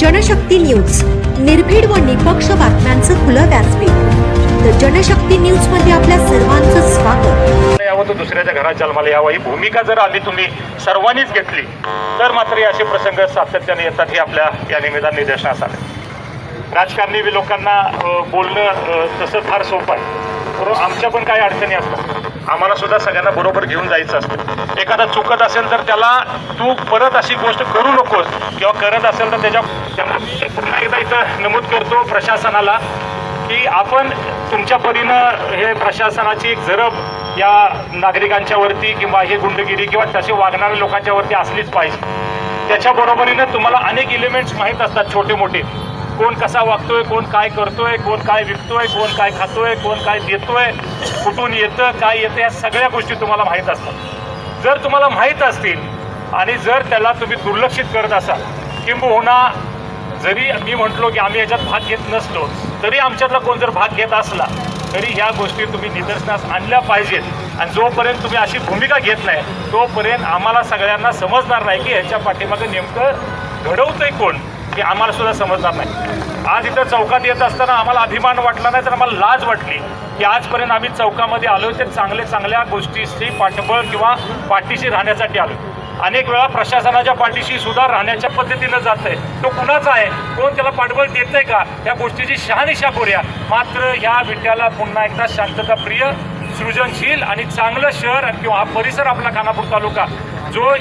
Janshakti news. निर्भीड व निपक्ष बातम्यांचं खुलं व्यासपीठ. तर जनशक्ती न्यूजमध्ये आपल्या सर्वांचं स्वागत. यावं तो दुसऱ्याच्या घरात जन्माला यावं. ही भूमिका जर आधी तुम्ही सर्वांनीच घेतली तर मात्र हे असे प्रसंग सातत्याने येतात हे आपल्या या निमित्ताने निदर्शनास आले राजकारणी लोकांना बोलणं तसं फार सोपं आहे. बरोबर आमच्या पण काही अडचणी असतात. आम्हाला सुद्धा सगळ्यांना बरोबर घेऊन जायचं असतं. एखादा चुकत असेल तर त्याला तू परत अशी गोष्ट करू नकोस किंवा करत असेल तर त्याच्या त्यांना पुन्हा एकदा इथं नमूद करतो प्रशासनाला की आपण तुमच्या परीनं हे प्रशासनाची एक जरब या नागरिकांच्यावरती किंवा हे गुंडगिरी किंवा तसे वागणाऱ्या लोकांच्यावरती असलीच पाहिजे. त्याच्या बरोबरीनं तुम्हाला अनेक इलिमेंट्स माहीत असतात छोटे मोठे कोण कसा वागतोय कोण काय करतोय कोण काय विकतोय कोण काय खातोय कोण काय देतोय कुठून येतं काय येतं या सगळ्या गोष्टी तुम्हाला माहीत असतात. जर तुम्हाला माहीत असतील आणि जर त्याला तुम्ही दुर्लक्षित करत असाल किंबहुना जरी मी म्हटलो की आम्ही याच्यात भाग घेत नसलो तरी आमच्यातला कोण जर भाग घेत असला तरी ह्या गोष्टी तुम्ही निदर्शनास आणल्या पाहिजेत. आणि जोपर्यंत तुम्ही अशी भूमिका घेत नाही तोपर्यंत आम्हाला सगळ्यांना समजणार नाही की ह्याच्या पाठीमागं नेमकं घडवतंय कोण. हे आम्हाला सुद्धा समजणार नाही. आज इथं चौकात येत असताना आम्हाला अभिमान वाटला नाही तर आम्हाला लाज वाटली की आजपर्यंत आम्ही चौकामध्ये आलो ते चांगले चांगल्या गोष्टीशी पाठबळ किंवा पाठीशी राहण्यासाठी आलो अनेक वेळा प्रशासनाच्या पाठीशी सुद्धा राहण्याच्या पद्धतीनं जात आहे. तो कुणाचा आहे? कोण त्याला पाठबळ देत आहे का? या गोष्टीची शहानिशा करूया. मात्र या विट्याला पुन्हा एकदा शांतताप्रिय सृजनशील आणि चांगलं शहर किंवा हा परिसर आपला खानापूर तालुका जो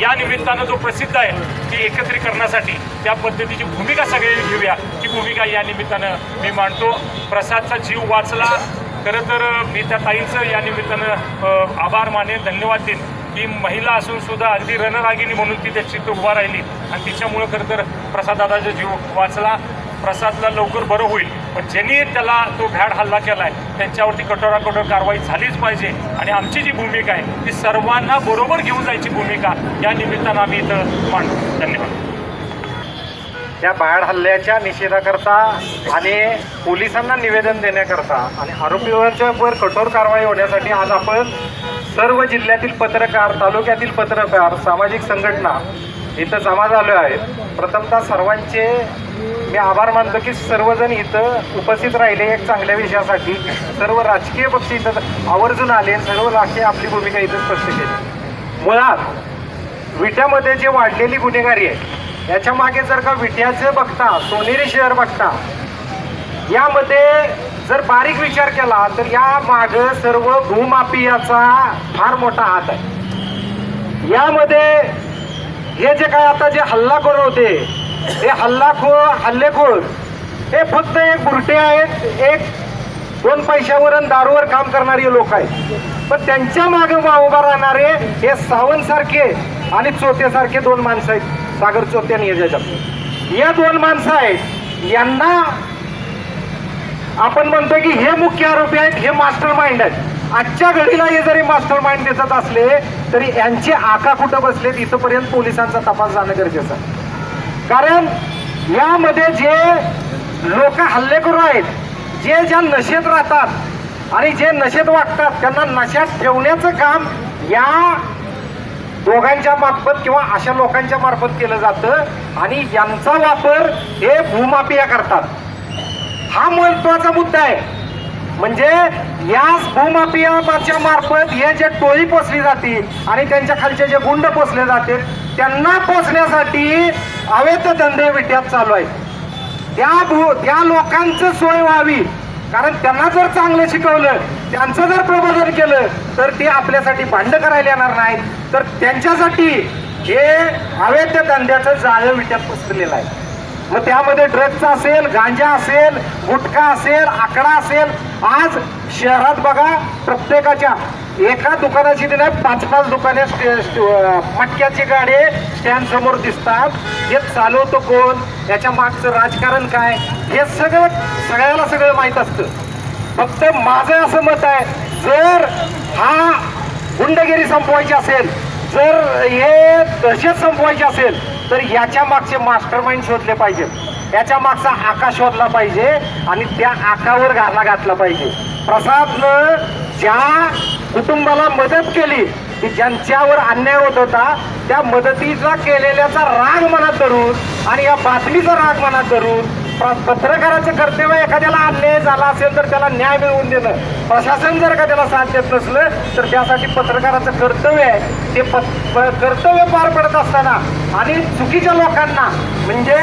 या निमित्तानं जो प्रसिद्ध आहे ती एकत्रीकरणासाठी त्या पद्धतीची भूमिका सगळे घेऊया. ती भूमिका या निमित्तानं मी मांडतो. प्रसादचा जीव वाचला. खरं तर मी त्या ताईंचं या निमित्तानं आभार मानेन धन्यवाद देईन. की महिला असून सुद्धा अगदी रणरागिणी म्हणून ती त्या चित्र उभा राहिली. आणि तिच्यामुळं खरं तर प्रसाददादाचा जीव वाचला. प्रसादला लवकर बरं होईल. पण ज्यांनी त्याला तो भ्याड हल्ला केला आहे त्यांच्यावरती कठोरा कठोर कारवाई झालीच पाहिजे. आणि आमची जी भूमिका आहे ती सर्वांना बरोबर घेऊन जायची भूमिका या निमित्तानं आम्ही इथं मांडतो धन्यवाद. या बाहेर हल्ल्याच्या निषेधाकरता आणि पोलिसांना निवेदन देण्याकरता आणि आरोपीवरच्या वर कठोर कारवाई होण्यासाठी आज आपण सर्व जिल्ह्यातील पत्रकार तालुक्यातील पत्रकार सामाजिक संघटना इथं जमा झालो आहे. प्रथमतः सर्वांचे मी आभार मानतो की सर्वजण इथं उपस्थित राहिले एक चांगल्या विषयासाठी. सर्व राजकीय पक्ष इथं आवर्जून आले सर्व राजकीय आपली भूमिका इथं स्पष्ट केली. मुळात विट्यामध्ये जे वाढलेली गुन्हेगारी आहे याच्या मागे जर का विट्याचं बघता सोनेरी शहर बघता यामध्ये जर बारीक विचार केला तर या माग सर्व भूमाफियाचा फार मोठा हात आहे. यामध्ये हे जे काय आता जे हल्लाखोर होते हे हल्लाखोर हल्लेखोर हे फक्त एक बुरटे आहेत एक दोन पैशावर आणि दारूवर काम करणारे लोक आहेत. पण त्यांच्या मागे उभा राहणारे हे सावंत सारखे आणि चोत्यासारखे दोन माणसं आहेत. सागर चोते आणि याच्यात या दोन माणसं आहेत. यांना आपण म्हणतो की हे मुख्य आरोपी आहेत हे मास्टर माइंड आहेत. आजच्या घडीला हे जरी मास्टर माइंड दिसत असले तरी यांचे आका कुठं बसलेत इथपर्यंत पोलिसांचा तपास जाणं गरजेचं कारण यामध्ये जे लोक हल्लेखोर आहेत जे ज्या नशेत राहतात आणि जे नशेत वागतात त्यांना नशात ठेवण्याचं काम या दोघांच्या मार्फत किंवा अशा लोकांच्या मार्फत केलं जातं आणि यांचा वापर हे भूमाफिया करतात. हा महत्त्वाचा मुद्दा आहे. म्हणजे या भूमाफियाच्या मार्फत हे जे टोळी पोचली जाते आणि त्यांच्या खालचे जे गुंड पोचले जाते त्यांना पोचण्यासाठी अवैध धंदे विट्यात चालू आहेत. त्या भू त्या लोकांचं सोय व्हावी. कारण त्यांना जर चांगलं शिकवलं त्यांचं जर प्रबोधन केलं तर ते आपल्यासाठी भांड करायला येणार नाहीत. तर त्यांच्यासाठी हे अवैध धंद्याचं जाळं विट्यात पसरलेलं आहे. मग त्यामध्ये ड्रग्जचा असेल गांजा असेल गुटखा असेल आकडा असेल आज शहरात बघा प्रत्येकाच्या एका दुकानाची नाही पाच पाच दुकाने स्टे- स्टे- मटक्याची गाडी स्टँड समोर दिसतात. हे चालवतो कोण? याच्या मागचं राजकारण काय? हे सगळं सगळ्याला सगळं माहीत असतं. फक्त माझं असं मत आहे जर हा गुंडगिरी संपवायची असेल जर हे दहशत संपवायची असेल तर याच्या मागचे मास्टर माइंड शोधले पाहिजेत याच्या मागचा आका शोधला पाहिजे आणि त्या आकावर घाला घातला पाहिजे. प्रसादनं ज्या कुटुंबाला मदत केली की ज्यांच्यावर अन्याय होत होता त्या मदतीचा केलेल्याचा राग मनात धरून आणि या बातमीचा राग मनात धरून पत्रकाराचं कर्तव्य एखाद्याला अन्याय झाला असेल तर त्याला न्याय मिळवून देणं. प्रशासन जर का त्याला साथ देत नसलं तर त्यासाठी पत्रकाराचं कर्तव्य आहे. ते प- प- कर्तव्य पार पडत असताना आणि चुकीच्या लोकांना म्हणजे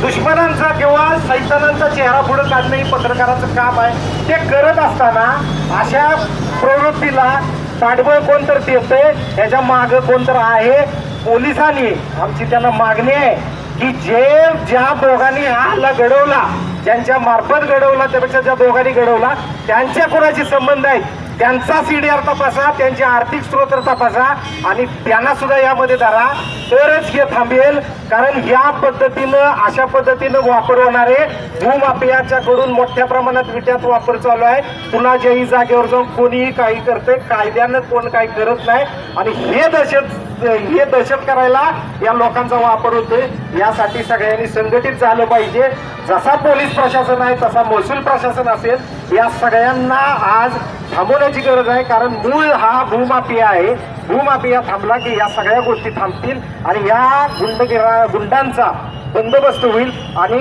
दुश्मनांचा किंवा सैतानांचा चेहरा पुढे काढणं ही पत्रकाराचं काम आहे. ते करत असताना अशा प्रवृत्तीला पाठबळ कोणतर देतंय ह्याच्या मागं कोणतर आहे? पोलिसांनी. आमची त्यांना मागणी आहे. की जे ज्या दोघांनी हा घडवला ज्यांच्या मार्फत घडवला त्यापेक्षा ज्या दोघांनी घडवला त्यांच्या कोणाशी संबंध आहेत त्यांचा सीडीआर तपासा त्यांचे आर्थिक स्रोत तपासा आणि त्यांना सुद्धा यामध्ये धरा. तरच हे थांबेल कारण या पद्धतीनं अशा पद्धतीनं वापर होणारे भूमाफियाच्याकडून मोठ्या प्रमाणात विट्यात वापर चालू आहे. पुन्हा ज्याही जागेवर जाऊन कोणीही काही करते कायद्यानं कोण काही करत नाही. आणि हे दहशत हे दहशत करायला या लोकांचा वापर होतोय. यासाठी सगळ्यांनी संघटित झालं पाहिजे. जसा पोलीस प्रशासन आहे तसा महसूल प्रशासन असेल. या सगळ्यांना आज थांबवण्याची गरज आहे कारण मूळ हा भूमाफिया आहे. भूमाफिया थांबला की या सगळ्या गोष्टी थांबतील आणि या गुंडगिरा गुंडांचा बंदोबस्त होईल आणि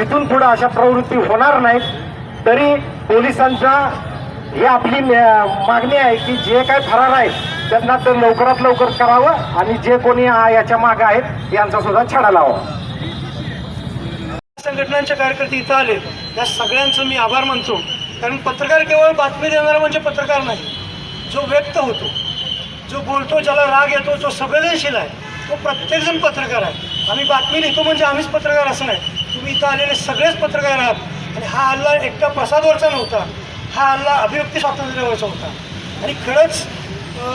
इथून पुढे अशा प्रवृत्ती होणार नाहीत. तरी पोलिसांचा ही आपली मागणी आहे की जे काय फरार आहेत त्यांना तर लवकरात लवकर करावं आणि जे कोणी याच्या मागे आहेत यांचा सुद्धा छडा लावा. संघटनांचे कार्यकर्ते इथं आले. या सगळ्यांचं मी आभार मानतो. कारण पत्रकार केवळ बातमी देणारा म्हणजे पत्रकार नाही. जो व्यक्त होतो जो बोलतो ज्याला राग येतो जो संवेदनशील आहे तो प्रत्येकजण पत्रकार आहे. आम्ही बातमी लिहितो म्हणजे आम्हीच पत्रकार असं नाही. तुम्ही इथं आलेले सगळेच पत्रकार आहात. आणि हा हल्ला एकटा प्रसादवरचा नव्हता. हा हल्ला अभिव्यक्ती स्वातंत्र्यावरचा होता. आणि खरंच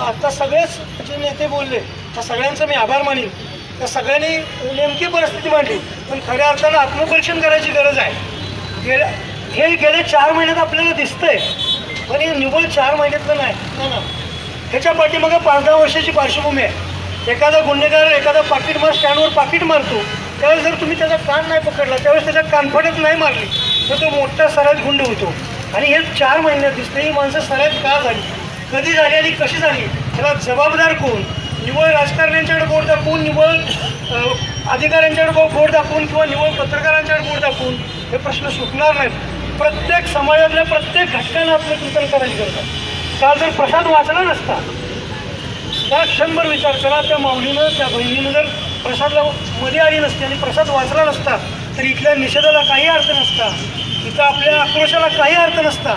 आत्ता सगळेच जे नेते बोलले त्या सगळ्यांचं मी आभार मानेन. त्या सगळ्यांनी नेमकी परिस्थिती मांडली. पण खऱ्या अर्थानं आत्मपरीक्षण करायची गरज आहे. गेल्या हे गेले चार महिन्यात आपल्याला दिसतंय. पण हे निव्वळ चार महिन्यातलं नाही. ना ना ह्याच्या पाठीमागं पाच दहा वर्षाची पार्श्वभूमी आहे. एखादा गुन्हेगार एखादा पाकिट मार स्टँडवर पाकिट मारतो. त्यावेळेस जर तुम्ही त्याचा कान नाही पकडला त्यावेळेस त्याच्या कानफडत नाही मारली तर तो मोठा सराज गुंड होतो. आणि हे चार महिन्यात दिसते ही माणसं सराज का झाली? कधी झाली आणि कशी झाली? त्याला जबाबदार कोण? निव्वळ राजकारण्यांच्याकडे बोट दाखवून निव्वळ अधिकाऱ्यांच्याकडे बोट दाखवून किंवा निव्वळ पत्रकारांच्याकडे बोट दाखवून हे प्रश्न सुटणार नाहीत. प्रत्येक समाजातल्या प्रत्येक घटकांना आपलं कीर्तन करायची गरज आहे. काल जर प्रसाद वाचला नसता त्या क्षणभर विचार करा त्या माऊलीनं त्या बहिणीनं जर प्रसादला मध्ये आली नसती आणि प्रसाद वाचला नसता तर इथल्या निषेधाला काही अर्थ नसता इथं आपल्या आक्रोशाला काही अर्थ नसता.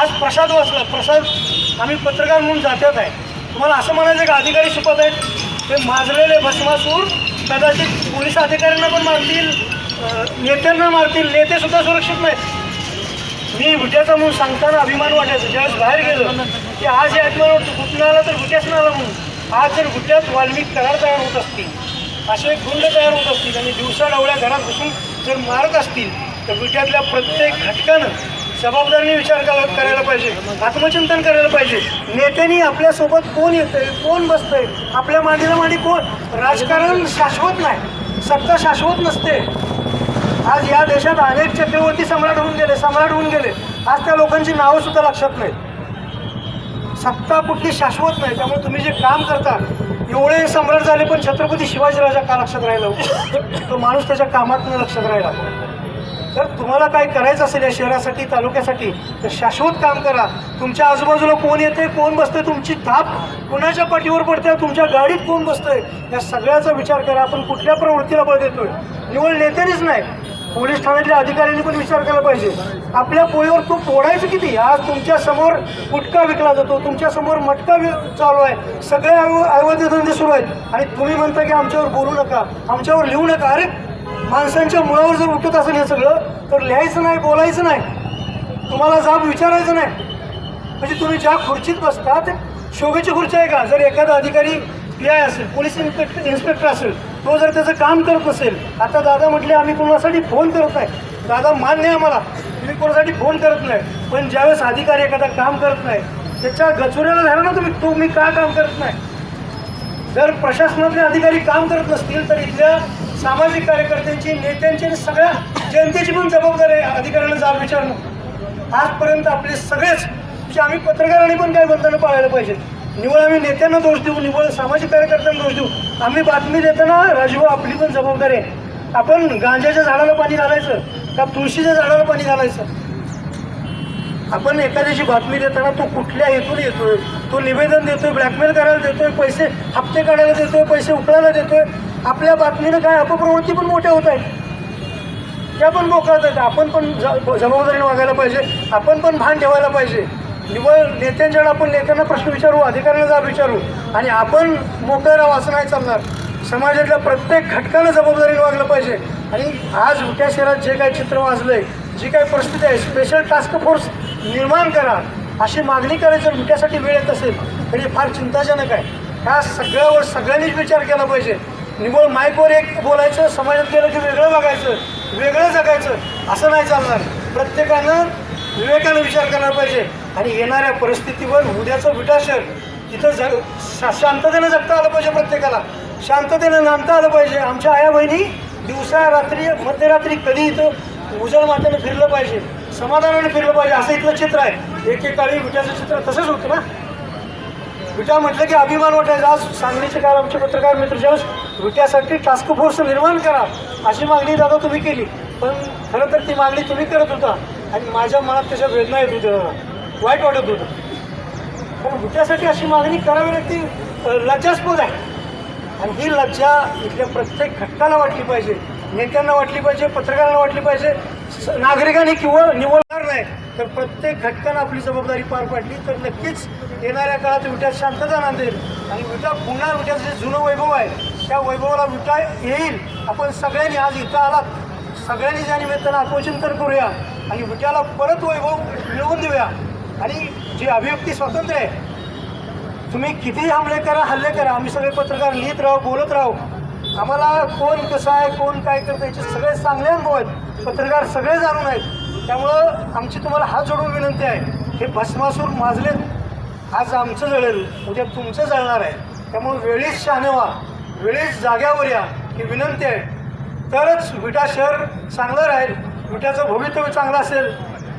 आज प्रसाद वाचला. प्रसाद आम्ही पत्रकार म्हणून जात्यात आहे. तुम्हाला असं म्हणायचं का? अधिकारी शिकवत आहेत. ते माजलेले भस्मासूर कदाचित पोलीस अधिकाऱ्यांना पण मारतील नेत्यांना मारतील. नेतेसुद्धा सुरक्षित नाहीत. मी भुट्याचा म्हणून सांगताना अभिमान वाटायचा. ज्यावेळेस बाहेर गेलो की आज या अभिमान वाटतो कुठून आला तर भुट्याच आला म्हणून. आज जर भुट्यात वाल्मिक करार तयार होत असतील असे गुंड तयार होत असतील आणि दिवसा डावळ्या घरात बसून जर मारत असतील तर भुट्यातल्या प्रत्येक घटकानं जबाबदारीने विचार करायला पाहिजे आत्मचिंतन करायला पाहिजे. नेत्यांनी आपल्यासोबत कोण येतंय कोण बसतंय आपल्या मांडीला मांडी कोण? राजकारण शाश्वत नाही सत्ता शाश्वत नसते. आज या देशात अनेक चक्रवर्ती सम्राट होऊन गेले सम्राट होऊन गेले. आज त्या लोकांची नावं सुद्धा लक्षात नाहीत. सत्ता कुठली शाश्वत नाही त्यामुळे तुम्ही जे काम करता एवढे सम्राट झाले पण छत्रपती शिवाजीराजा का लक्षात राहिला? तो माणूस त्याच्या कामात लक्षात राहिला. तर तुम्हाला काय करायचं असेल या शहरासाठी तालुक्यासाठी तर शाश्वत काम करा. तुमच्या आजूबाजूला कोण येते कोण बसतंय तुमची धाप कुणाच्या पाठीवर पडते तुमच्या गाडीत कोण बसतंय या सगळ्याचा विचार करा. आपण कुठल्या प्रवृत्तीला बळ देतोय? निवड नेत्यानेच नाही. पोलीस ठाण्यातल्या अधिकाऱ्यांनी पण विचार केला पाहिजे. आपल्या पोळीवर तूप तोडायचं किती? आज तुमच्यासमोर गुटखा विकला जातो. तुमच्यासमोर मटका चालू आहे. सगळे अव- अवैध धंदे सुरू आहेत. आणि तुम्ही म्हणता की आमच्यावर बोलू नका. आमच्यावर लिहू नका. अरे माणसांच्या मुळावर जर उठत असेल हे सगळं तर लिहायचं नाही बोलायचं नाही. तुम्हाला जाब विचारायचं नाही. म्हणजे तुम्ही ज्या खुर्चीत बसता ते शोभेची खुर्ची आहे का? जर एखादा अधिकारी पी आय असेल पोलीस इन्स्पेक्टर इन्स्पेक्टर असेल. तो जर त्याचं काम करत नसेल आता दादा म्हटले आम्ही कोणासाठी फोन करत नाही? दादा मान्य आहे आम्हाला. तुम्ही कोणासाठी फोन करत नाही. पण ज्यावेळेस अधिकारी एखादा काम करत नाही त्याच्या गचुऱ्याला झाला ना तुम्ही. तुम्ही का काम करत नाही? जर प्रशासनातले अधिकारी काम करत नसतील तर इथल्या सामाजिक कार्यकर्त्यांची नेत्यांची आणि सगळ्या जनतेची पण जबाबदारी आहे. अधिकाऱ्यांना जाब विचारणं. आजपर्यंत आपले सगळेच म्हणजे आम्ही पत्रकारांनी पण काय बंधनं पाळायला पाहिजेत. निवळ आम्ही नेत्यांना दोष देऊ निवळ सामाजिक कार्यकर्त्यांना दोष देऊ. आम्ही बातमी देताना राजू आपली पण जबाबदारी आहे. आपण गांजाच्या झाडाला पाणी घालायचं का तुळशीच्या झाडाला पाणी घालायचं? आपण एखाद्याची बातमी देताना तो कुठल्या हेतून येतोय? तो निवेदन देतोय ब्लॅकमेल करायला देतोय पैसे हप्ते काढायला देतोय पैसे उकळायला देतोय. आपल्या बातमीनं काय अपप्रवृत्ती पण मोठ्या होत आहेत. त्या पण मोकळत आहेत. आपण पण ज- जबाबदारीने वागायला पाहिजे. आपण पण भान ठेवायला पाहिजे. निवळ नेत्यांच्याकडे आपण नेत्यांना प्रश्न विचारू अधिकाऱ्यांना जाब विचारू आणि आपण मोकळं राहू असं नाही चालणार. समाजातल्या प्रत्येक घटकानं जबाबदारीने वागलं पाहिजे. आणि आज उठ्या शहरात जे काही चित्र वाजलंय जी काही परिस्थिती आहे स्पेशल टास्क फोर्स निर्माण करा. अशी मागणी करायची जर उठ्यासाठी वेळ येत असेल तर हे फार चिंताजनक आहे. ह्या सगळ्यावर सगळ्यांनीच विचार केला पाहिजे. निव्वळ माईकवर एक बोलायचं समाजात गेलं की वेगळं बघायचं वेगळं जगायचं असं नाही चालणार. प्रत्येकानं विवेकानं विचार करायला पाहिजे. आणि येणाऱ्या परिस्थितीवर उद्याचं विटाशर इथं जग शा- शांततेनं जगता आलं पाहिजे प्रत्येकाला. शांततेनं नांदता आलं पाहिजे. आमच्या आया बहिणी दिवसा रात्री मध्यरात्री कधी इथं उजळ मातेनं फिरलं पाहिजे समाधानाने फिरलं पाहिजे असं इथलं चित्र आहे. एकेकाळी विट्याचं चित्र तसंच होतं ना? विटा म्हटलं की अभिमान वाटायचा. आज सांगलीचे काल आमचे पत्रकार मित्र ज्यावेळेस विट्यासाठी टास्क फोर्स निर्माण करा अशी मागणी दादा तुम्ही केली. पण खरं तर ती मागणी तुम्ही करत होता. आणि माझ्या मनात त्याच्या वेदना येत होत्या. दादा. वाईट वाटत होतं. पण विट्यासाठी अशी मागणी करावी लागते अ, लज्जास्पद आहे. आणि ही लज्जा इथल्या प्रत्येक घटकाला वाटली पाहिजे नेत्यांना वाटली पाहिजे पत्रकारांना वाटली पाहिजे स- नागरिकांनी किंवा निवडणार नाही तर प्रत्येक घटकानं आपली जबाबदारी पार पाडली तर नक्कीच येणाऱ्या काळात विटा शांतता नांदेल. आणि विटा पुन्हा विट्याचं जे जुनं वैभव आहे त्या वैभवाला विटा येईल. आपण सगळ्यांनी आज इथं आलात. सगळ्यांनी ज्या निमित्तानं आत्मचिंतन करूया आणि विट्याला परत वैभव मिळवून देऊया. आणि जी अभिव्यक्ती स्वातंत्र्य आहे तुम्ही कितीही हमले करा हल्ले करा आम्ही सगळे पत्रकार लिहित राहू बोलत राहू. आम्हाला कोण कसं आहे कोण काय करतं याचे सगळे चांगले अनुभव आहेत. पत्रकार सगळे जाणून आहेत. त्यामुळं आमची तुम्हाला हात जोडून विनंती आहे हे भस्मासूर माजलेत. आज आमचं जळेल उद्या तुमचं जळणार आहे. त्यामुळं वेळीच शहाणे व्हा वेळीच जाग्यावर या ही विनंती आहे. तरच विटा शहर चांगलं राहील विट्याचं भवितव्य चांगलं असेल.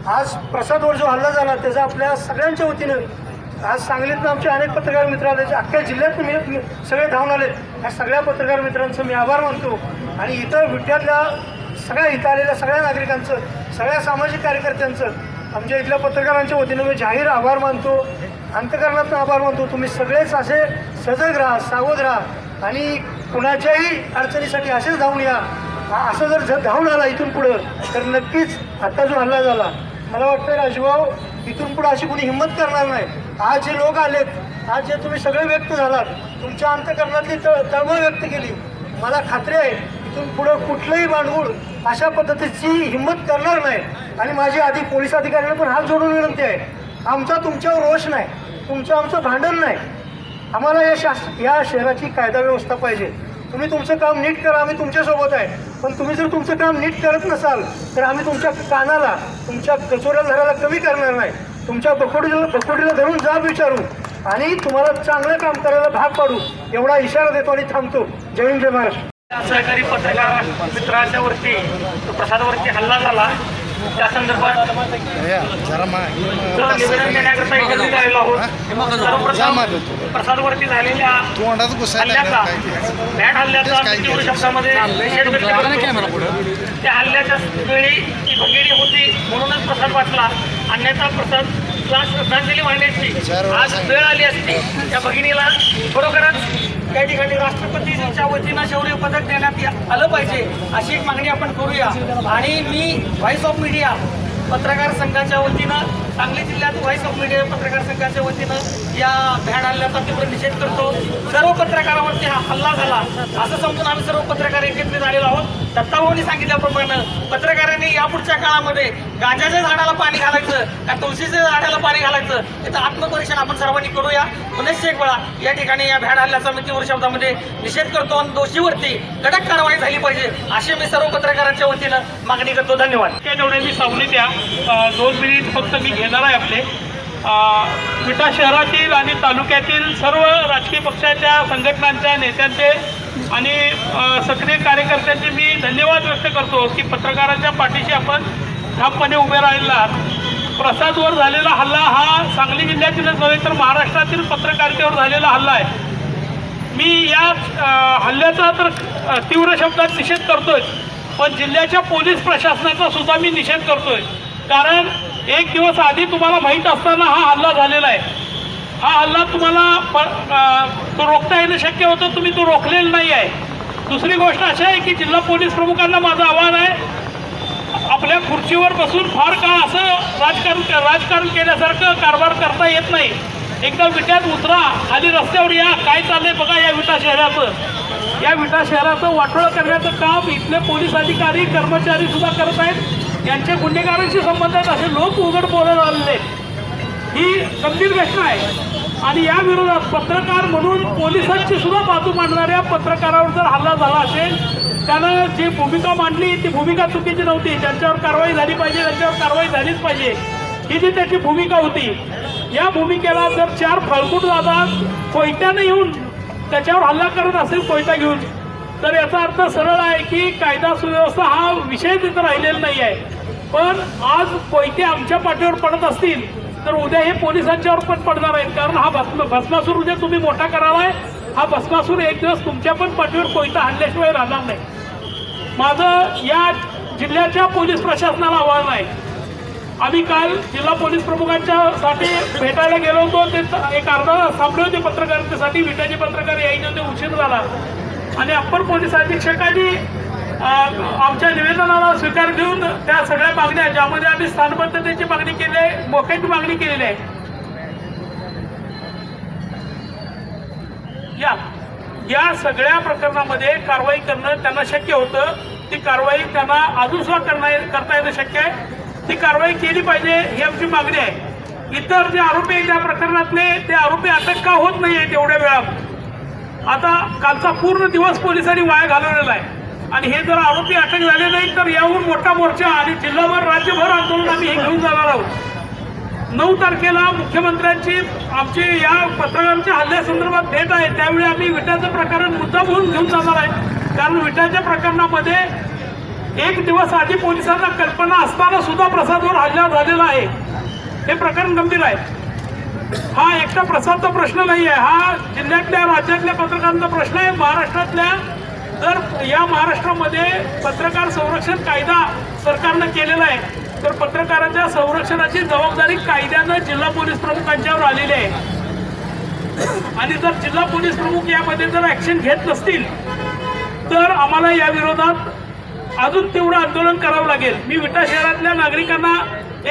आज प्रसादवर जो हल्ला झाला त्याचा आपल्या सगळ्यांच्या वतीनं आज सांगलीतनं आमचे अनेक पत्रकार मित्र आले जे अख्ख्या जिल्ह्यातून मी सगळे धावून आले. या सगळ्या पत्रकार मित्रांचं मी आभार मानतो. आणि इतर विट्यातल्या सगळ्या इथं आलेल्या सगळ्या नागरिकांचं सगळ्या सामाजिक कार्यकर्त्यांचं आमच्या इथल्या पत्रकारांच्या वतीनं मी जाहीर आभार मानतो. अंतकरणातून आभार मानतो. तुम्ही सगळेच असे सजग राहा सावध राहा. आणि कुणाच्याही अडचणीसाठी असेच धावून या. असं जर धावून आला इथून पुढं तर नक्कीच आता जो हल्ला झाला मला वाटतं राजूभाऊ इथून पुढे अशी कोणी हिंमत करणार नाही. आज जे लोक आलेत आज जे तुम्ही सगळे व्यक्त झालात तुमच्या अंतकरणातली तळ तळमळ व्यक्त केली मला खात्री आहे इथून पुढं कुठलंही भांडवल अशा पद्धतीची हिंमत करणार नाही. आणि माझी आधी पोलीस अधिकाऱ्यांना पण हात जोडून विनंती आहे आमचा तुमच्यावर रोष नाही तुमचं आमचं भांडण नाही. आम्हाला या शास या शहराची कायदा व्यवस्था पाहिजे. तुम्ही तुमचं काम नीट करा आम्ही तुमच्यासोबत आहे. पण तुम्ही जर तुमचं काम नीट करत नसाल तर आम्ही तुमच्या कानाला तुमच्या कचोऱ्या धराला कमी करणार नाही. तुमच्या बकोडीला बकोडीला धरून जाब विचारू आणि तुम्हाला चांगलं काम करायला भाग पाडू. एवढा इशारा देतो आणि थांबतो. जय हिंद जय महाराष्ट्र. सहकारी पत्रकार मित्राच्या वरती प्रसादावरती हल्ला झाला. त्या संदर्भात निवेदन देण्याकरता एकत्रित आलेलो आहोत. सर्वप्रथम प्रसादवरती झालेल्या तोंडात घुसायला हल्ल्याचा. बॅट हल्ल्याचा तीव्र ते. शब्दामध्ये निषेध व्यक्त करतो. त्या हल्ल्याच्या वेळी ती भगिनी होती म्हणूनच प्रसाद वाचला. अन्यथा प्रसादला श्रद्धांजली वाहण्याची आज वेळ आली असती. त्या भगिनीला खरोखरच त्या ठिकाणी राष्ट्रपतीच्या वतीनं शौर्य पदक देण्यात या- आलं पाहिजे अशी एक मागणी आपण करूया. आणि मी व्हॉइस ऑफ मीडिया पत्रकार संघाच्या वतीनं सांगली जिल्ह्यात व्हॉइस ऑफ मीडिया पत्रकार संघाच्या वतीनं या भ्याड हल्ल्याचा तीव्र निषेध करतो. सर्व पत्रकारावरती हा हल्ला झाला असं समजून आम्ही सर्व पत्रकार एकत्रित आलेलो आहोत. दत्ताभाऊनी सांगितल्याप्रमाणे पत्रकारांनी यापुढच्या काळामध्ये गांजाच्या झाडाला पाणी घालायचं का तुळशीच्या झाडाला पाणी घालायचं याचं आत्मपरीक्षण आपण सर्वांनी करूया. पुनश्च एक वेळा या ठिकाणी या भ्याड हल्ल्याचा मी तीव्र शब्दामध्ये निषेध करतो आणि दोषीवरती कडक कारवाई झाली पाहिजे अशी मी सर्व पत्रकारांच्या वतीनं मागणी करतो. धन्यवाद. त्या तेवढे मी सावली द्या दोन मिनिट फक्त मी घेणार आहे आपले. विटा शहरातील आणि तालुक्यातील सर्व राजकीय पक्षाच्या संघटनांच्या नेत्यांचे आणि सक्रिय कार्यकर्त्यांचे मी धन्यवाद व्यक्त करतो की पत्रकारांच्या पाठीशी आपण ठामपणे उभे राहिला प्रसादवर झालेला हल्ला हा सांगली जिल्ह्यातीलच नव्हे तर महाराष्ट्रातील पत्रकारितेवर झालेला हल्ला आहे. मी या हल्ल्याचा तर तीव्र शब्दात निषेध करतोय पण जिल्ह्याच्या पोलीस प्रशासनाचा सुद्धा मी निषेध करतोय. कारण एक दिवस आधी तुम्हाला माहीत असताना हा हल्ला झालेला आहे. हा हल्ला तुम्हाला प तो रोखता येणं शक्य होतं तुम्ही तो रोखलेला नाही आहे. दुसरी गोष्ट अशी आहे की जिल्हा पोलीस प्रमुखांना माझं आव्हान आहे आपल्या खुर्चीवर बसून फार काळ असं राजकारण राजकारण केल्यासारखं कारभार करता येत नाही. एकदा विट्यात उतरा खाली रस्त्यावर या काय चाललंय बघा या विटा शहराचं. या विटा शहराचं वाटोळं करण्याचं काम इथले पोलीस अधिकारी कर्मचारी सुद्धा करत आहेत. यांच्या गुन्हेगारांशी संबंध आहेत असे लोक उघड बोलत आलेले ही गंभीर घटना आहे. आणि या विरोधात पत्रकार म्हणून पोलिसांची सुद्धा बाजू मांडणाऱ्या पत्रकारावर जर हल्ला झाला असेल त्यानं जी भूमिका मांडली ती भूमिका चुकीची नव्हती. ज्यांच्यावर कारवाई झाली पाहिजे त्यांच्यावर कारवाई झालीच पाहिजे. ही जी त्याची भूमिका होती या भूमिकेला जर चार फळकूट दादा कोयत्यानं येऊन त्याच्यावर हल्ला करत असेल कोयता घेऊन तर याचा अर्थ सरळ आहे की कायदा सुव्यवस्था हा विषय तिथं राहिलेला नाही आहे पण आज कोयते आमच्या पाठीवर पडत असतील तर उद्या हे पोलिसांच्यावर पण पडणार आहेत. कारण हा भस्म भस्मासूर उद्या तुम्ही मोठा करावाय. हा भस्मासूर एक दिवस तुमच्या पण पाठीवर कोयता हल्ल्याशिवाय राहणार नाही. माझं या जिल्ह्याच्या पोलीस प्रशासनाला आव्हान आहे. आम्ही काल जिल्हा पोलीस प्रमुखांच्या साठी भेटायला गेलो होतो. ते एक अर्धा तास थांबले होते पत्रकारितेसाठी. विटाचे पत्रकार यायचे होते. उशीर झाला. आणि अप्पर पोलीस अधीक्षकांनी आमच्या निवेदनाला स्वीकार घेऊन त्या सगळ्या मागण्या ज्यामध्ये आम्ही स्थानबद्धतेची मागणी केली आहे मोक्याची मागणी केलेली आहे. या या सगळ्या प्रकरणामध्ये कारवाई करणं त्यांना शक्य होतं. ती कारवाई त्यांना अजून सुद्धा करणं करता येणं शक्य आहे. ती कारवाई केली पाहिजे ही आमची मागणी आहे. इतर जे आरोपी आहेत त्या प्रकरणातले ते आरोपी अटक का होत नाही आहेत एवढ्या वेळा आता कालचा पूर्ण दिवस पोलिसांनी वाया घालवलेला आहे. आणि हे जर आरोपी अटक झाले नाही तर याहून मोठा मोर्चा आणि जिल्हाभर राज्यभर आंदोलन आम्ही हे घेऊन जाणार आहोत. नऊ तारखेला मुख्यमंत्र्यांची आमची या पत्रकारांच्या हल्ल्यासंदर्भात भेट आहे. त्यावेळी आम्ही विटाचं प्रकरण मुद्दा म्हणून घेऊन जाणार आहे. कारण विटाच्या प्रकरणामध्ये एक दिवस आधी पोलिसांना कल्पना असताना सुद्धा प्रसादवर हल्ला झालेला आहे. हे प्रकरण गंभीर आहे. हा एकटा प्रसादचा प्रश्न नाही आहे. हा जिल्ह्यातल्या राज्यातल्या पत्रकारांचा प्रश्न आहे. महाराष्ट्रातल्या जर या महाराष्ट्रामध्ये पत्रकार संरक्षण कायदा सरकारनं केलेला आहे. तर पत्रकाराच्या संरक्षणाची जबाबदारी कायद्यानं जिल्हा पोलीस प्रमुखांच्यावर आलेली आहे. आणि जर जिल्हा पोलीस प्रमुख यामध्ये जर ऍक्शन घेत नसतील तर आम्हाला या विरोधात अजून तेवढं आंदोलन करावं लागेल. मी विटा शहरातल्या नागरिकांना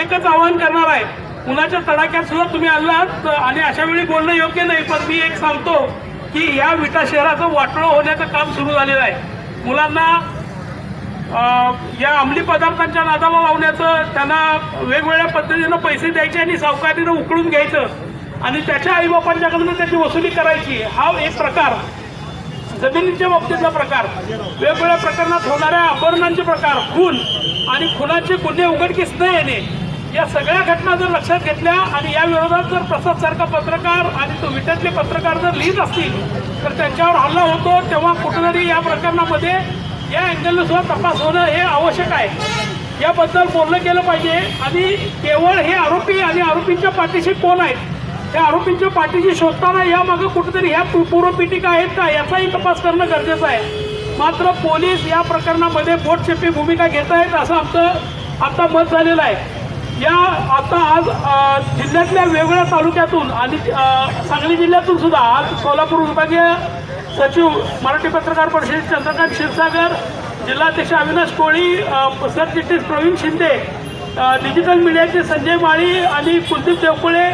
एकच आवाहन करणार आहे. उन्हाच्या तडाख्यात सुद्धा तुम्ही आलात आणि अशा वेळी बोलणं योग्य नाही पण मी एक सांगतो की या विटा शहराचं वाटोळं होण्याचं काम सुरू झालेलं आहे. मुलांना या अंमली पदार्थांच्या नादाला लावण्याचं त्यांना वेगवेगळ्या पद्धतीनं पैसे द्यायचे आणि सावकारीनं उकळून घ्यायचं. आणि त्याच्या आईबापांच्याकडून त्याची वसुली करायची. हा एक प्रकार. जमिनीच्या बाबतीतला प्रकार. वेगवेगळ्या प्रकरणात होणाऱ्या अपहरणांचे प्रकार. खून. आणि खुनाचे गुन्हे उघडकीस न येणे. या सगळ्या घटना जर लक्षात घेतल्या आणि या विरोधात जर प्रसाद सारखा पत्रकार आणि तो विट्यातले पत्रकार जर लिहित असतील तर त्यांच्यावर हल्ला होतो तेव्हा कुठेतरी या प्रकरणामध्ये या अँगलनं सुद्धा तपास होणं हे आवश्यक आहे. याबद्दल बोललं गेलं पाहिजे. आणि केवळ हे आरोपी आणि आरोपींच्या पाठीशी कोण आहेत? त्या आरोपींच्या पाठीशी शोधताना यामागे कुठेतरी ह्या पूर्वपीठिका आहेत का? याचाही तपास करणं गरजेचं आहे. मात्र पोलीस या प्रकरणामध्ये बोटचेपी भूमिका घेत आहेत असं आमचं आता मत झालेलं आहे. या आता आज जिल्ह्यातल्या वेगवेगळ्या तालुक्यातून आणि सांगली जिल्ह्यातून सुद्धा आज सोलापूर विभागीय सचिव मराठी पत्रकार परिषद चंद्रकांत क्षीरसागर जिल्हाध्यक्ष अविनाश कोळी सरचिटणीस प्रवीण शिंदे डिजिटल मीडियाचे संजय माळी आणि कुलदीप देवकुळे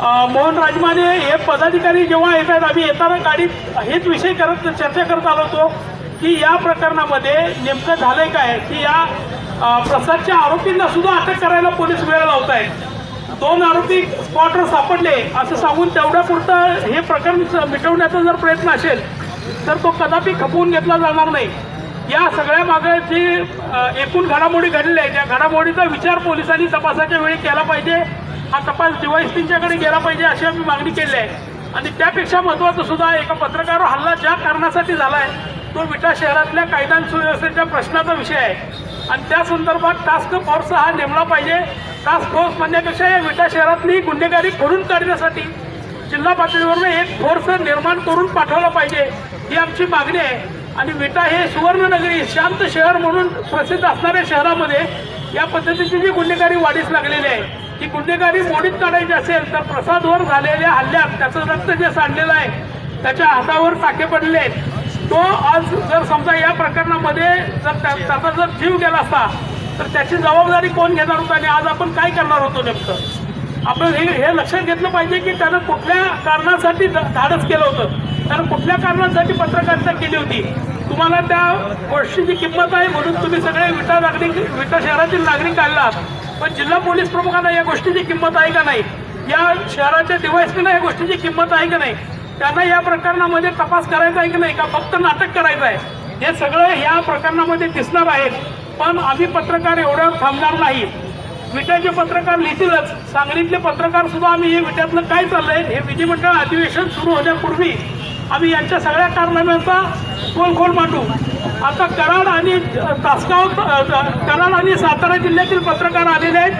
मोहन राजमाने हे पदाधिकारी जेव्हा येतात आम्ही येताना गाडीत हेच विषय करत चर्चा करत आलो होतो. की या प्रकरणामध्ये नेमकं झालंय काय? की या प्रसादच्या आरोपींना सुद्धा अटक करायला पोलीस वेळ लावत आहेत दोन आरोपी स्पॉटवर सापडले असं सांगून तेवढ्या पुरतं हे प्रकरण मिटवण्याचा जर प्रयत्न असेल तर तो कदापि खपवून घेतला जाणार नाही. या सगळ्या मागे जी एकूण घडामोडी घडलेल्या आहेत त्या घडामोडीचा विचार पोलिसांनी तपासाच्या वेळी केला पाहिजे. हा तपास डिवाईसपींच्याकडे गेला पाहिजे अशी आम्ही मागणी केली आहे. आणि त्यापेक्षा महत्त्वाचं सुद्धा एका पत्रकारावर हल्ला ज्या कारणासाठी झाला आहे तो विटा शहरातल्या कायदा सुव्यवस्थेच्या प्रश्नाचा विषय आहे. आणि त्या संदर्भात टास्क फोर्स हा नेमला पाहिजे. टास्क फोर्स म्हणण्यापेक्षा या विटा शहरातली गुन्हेगारी खोडून काढण्यासाठी जिल्हा पातळीवरून एक फोर्स निर्माण करून पाठवला पाहिजे ही आमची मागणी आहे. आणि विटा हे सुवर्णनगरी शांत शहर म्हणून प्रसिद्ध असणाऱ्या शहरामध्ये या पद्धतीची जी गुन्हेगारी वाढीस लागलेली आहे ती गुन्हेगारी मोडीत काढायची असेल तर प्रसादवर झालेल्या हल्ल्यात त्याचं रक्त जे सांडलेलं आहे त्याच्या हातावर टाके पडले आहेत. तो आज जर समजा या प्रकरणामध्ये जर त्या- त्याचा जर जीव गेला असता तर त्याची जबाबदारी कोण घेणार होता आणि आज आपण काय करणार होतो नेमकं? आपण हे हे लक्षात घेतलं पाहिजे की त्यानं कुठल्या कारणासाठी धाडस केलं होतं. त्यानं कुठल्या कारणासाठी पत्रकारिता केली होती? तुम्हाला त्या गोष्टीची किंमत आहे म्हणून तुम्ही सगळे विटा नागरिक विटा शहरातील नागरिक आलात. पण जिल्हा पोलीस प्रमुखांना या गोष्टीची किंमत आहे का नाही? या शहराच्या डिव्हाइसने या गोष्टीची किंमत आहे का नाही? त्यांना या प्रकरणामध्ये तपास करायचा आहे की नाही का? फक्त नाटक करायचं आहे. हे सगळं या प्रकरणामध्ये दिसणार आहेत. पण आम्ही पत्रकार एवढ्यावर थांबणार नाही. विट्याचे पत्रकार लिहितीलच. सांगलीतले पत्रकार सुद्धा आम्ही हे विट्यातलं काय चाललंय हे विधिमंडळ अधिवेशन सुरू होण्यापूर्वी आम्ही यांच्या सगळ्या कारनाम्यांचा खोल मांडू. आता कराड आणि तासगाव कराड आणि सातारा जिल्ह्यातील पत्रकार आलेले आहेत.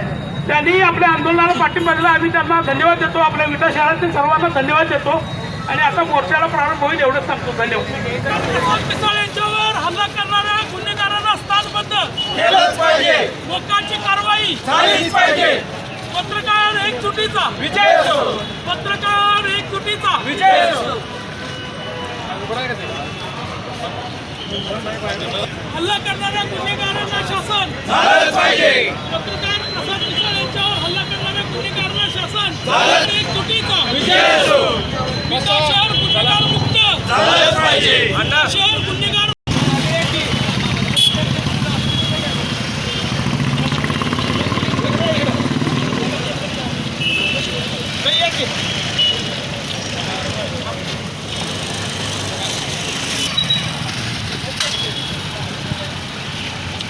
त्यांनी आपल्या आंदोलनाला पाठिंबा दिला. आम्ही त्यांना धन्यवाद देतो. आपल्या विटा शहरातील सर्वांना धन्यवाद देतो. आणि आता मोर्चाला प्रारंभ होईल एवढंच सांगतो धन्यवाद. यांच्यावर हल्ला करणाऱ्या गुन्हेगारांना स्थानबद्ध केलंच पाहिजे. लोकांची कारवाई झालीच पाहिजे. पत्रकार एक चुकीचा. विजय पत्रकार एक चुकीचा. विजय हल्ला करणाऱ्या गुन्हेगारांना शासन. झालंच पाहिजे. पत्रकार प्रसाद मिसाळ यांच्यावर हल्ला करणाऱ्या गुन्हेगारांना शासन चुकीचा विजय शहर गुन्हेगार मुक्त. झालंच पाहिजे. शहर गुन्हेगार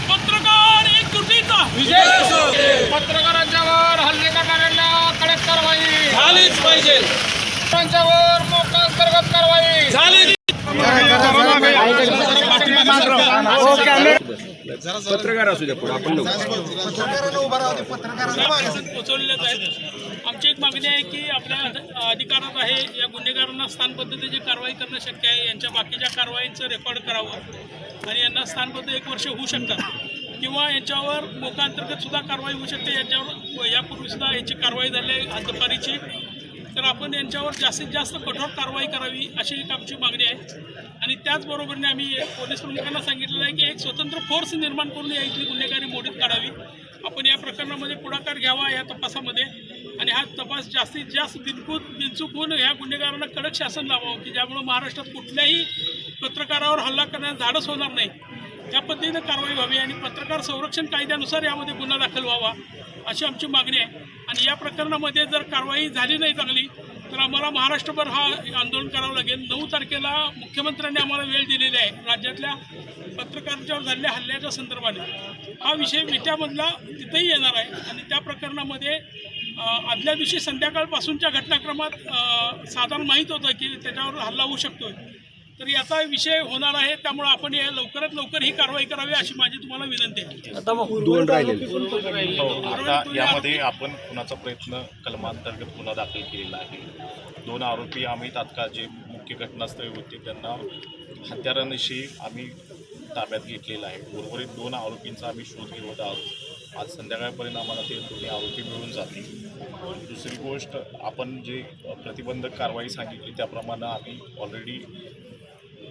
पत्रकार एक चुकीचा विजय पत्रकारांच्यावर झालीच पाहिजे. त्यांच्यावर मोका अंतर्गत कारवाई. झाली पोचवलेलेच आहेत. आमची एक मागणी आहे की आपल्या अध- अधिकारात आहे या गुन्हेगारांना स्थान पद्धतीची कारवाई करणं शक्य आहे. यांच्या बाकीच्या कारवाईंचं रेकॉर्ड करावं. आणि यांना स्थानबद्ध एक वर्ष होऊ शकतात. किंवा याच्यावर मोकांतर्गत सुद्धा कारवाई होऊ शकते. याच्यावर यापूर्वी सुद्धा याची कारवाई झाली आहे आज दुपारीची. तर आपण यांच्यावर जास्तीत जास्त कठोर कारवाई करावी अशी एक आमची मागणी आहे. आणि त्याचबरोबरीने आम्ही पोलीस प्रमुखांना सांगितलेलं आहे की एक स्वतंत्र फोर्स निर्माण करून या इथली गुन्हेगारी मोडीत काढावी. आपण या प्रकरणामध्ये पुढाकार घ्यावा या तपासामध्ये. आणि हा तपास जास्तीत जास्त बिनकूत बिनचूक होऊन ह्या गुन्हेगारांना कडक शासन लावावं की ज्यामुळं महाराष्ट्रात कुठल्याही पत्रकारावर हल्ला करण्यास धाडस होणार नाही. त्या पद्धतीनं कारवाई व्हावी आणि पत्रकार संरक्षण कायद्यानुसार यामध्ये गुन्हा दाखल व्हावा अशी आमची मागणी आहे. आणि या प्रकरणामध्ये जर कारवाई झाली नाही चांगली तर आम्हाला महाराष्ट्रभर हा आंदोलन करावं लागेल. नऊ तारखेला मुख्यमंत्र्यांनी आम्हाला वेळ दिलेली आहे. राज्यातल्या पत्रकारांच्यावर झालेल्या हल्ल्याच्या संदर्भाने. हा विषय विट्यामधला तिथंही येणार आहे. आणि त्या प्रकरणामध्ये आदल्या दिवशी संध्याकाळपासूनच्या घटनाक्रमात साधारण माहीत होतं की त्याच्यावर हल्ला होऊ शकतोय. तर याचा विषय होणार आहे त्यामुळे आपण या लवकरात लवकर ही कारवाई करावी अशी माझी तुम्हाला विनंती आहे. हो आता यामध्ये आपण खुनाचा प्रयत्न कलमांतर्गत गुन्हा दाखल केलेला आहे? दोन आरोपी आम्ही तात्काळ जे मुख्य घटनास्थळी होते त्यांना हत्यारानिशी आम्ही ताब्यात घेतलेला आहे. उर्वरित दोन आरोपींचा आम्ही शोध घेत आहोत. आज संध्याकाळपर्यंत आम्हाला ते दोन्ही आरोपी मिळून जातील. दुसरी गोष्ट आपण जे प्रतिबंधक कारवाई सांगितली त्याप्रमाणे आम्ही ऑलरेडी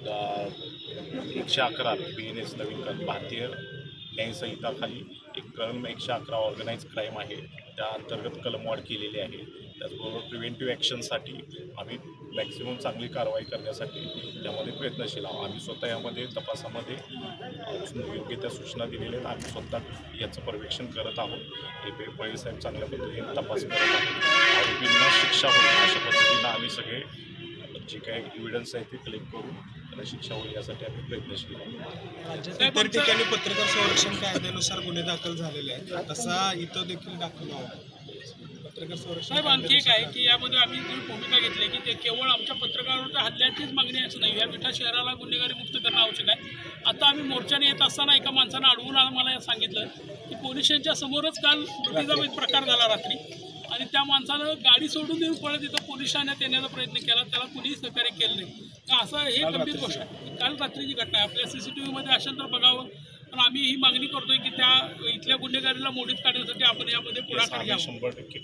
एकशे अकरा बी एन एस नवीन कलम भारतीय न्यायसंहिताखाली एक कलम एकशे अकरा ऑर्गनाईज क्राईम आहे. त्या अंतर्गत कलमवाढ केलेली आहे. त्याचबरोबर प्रिव्हेंटिव्ह ॲक्शनसाठी आम्ही मॅक्सिमम चांगली कारवाई करण्यासाठी त्यामध्ये प्रयत्नशील आहोत. आम्ही स्वतः यामध्ये तपासामध्ये योग्य त्या सूचना दिलेल्या आहेत. आम्ही स्वतः याचं पर्यवेक्षण करत आहोत. हे पे पळे साहेब चांगल्या पद्धतीने तपास करत आहोत. आरोपींना शिक्षा होईल अशा पद्धतीनं आम्ही सगळे जे काही एव्हिडन्स आहे ते कलेक्ट करून त्याला शिक्षा होईल यासाठी आम्ही प्रयत्नशील आहोत. इतर ठिकाणी पत्रकार संरक्षण कायद्यानुसार गुन्हे दाखल झालेले आहेत. तसा इथं देखील दाखल व्हावा. पत्रकार संरक्षण साहेब आणखी एक आहे की यामध्ये आम्ही जी भूमिका घेतली की ते केवळ आमच्या पत्रकारांच्या हल्ल्याचीच मागणी असं नाही. या विटा शहराला गुन्हेगारी मुक्त करणं आवश्यक आहे. आता आम्ही मोर्चाने येत असताना एका माणसानं अडवून आम्हाला सांगितलं की पोलीस स्टेशनच्या समोरच काल लुटीचा एक प्रकार झाला रात्री. आणि त्या माणसानं गाडी सोडून देऊन पळत तिथं पोलिसांना देण्याचा येण्याचा प्रयत्न केला. त्याला कुणीही सहकार्य केलं नाही. का असं हे गंभीर गोष्ट आहे. काल रात्रीची घटना आहे. आपल्या सी सी टी व्हीमध्ये असेल तर बघावं. पण आम्ही ही मागणी करतोय की त्या इथल्या गुन्हेगारीला मोडीत काढण्यासाठी आपण यामध्ये पुढाकार घ्या शंभर टक्के.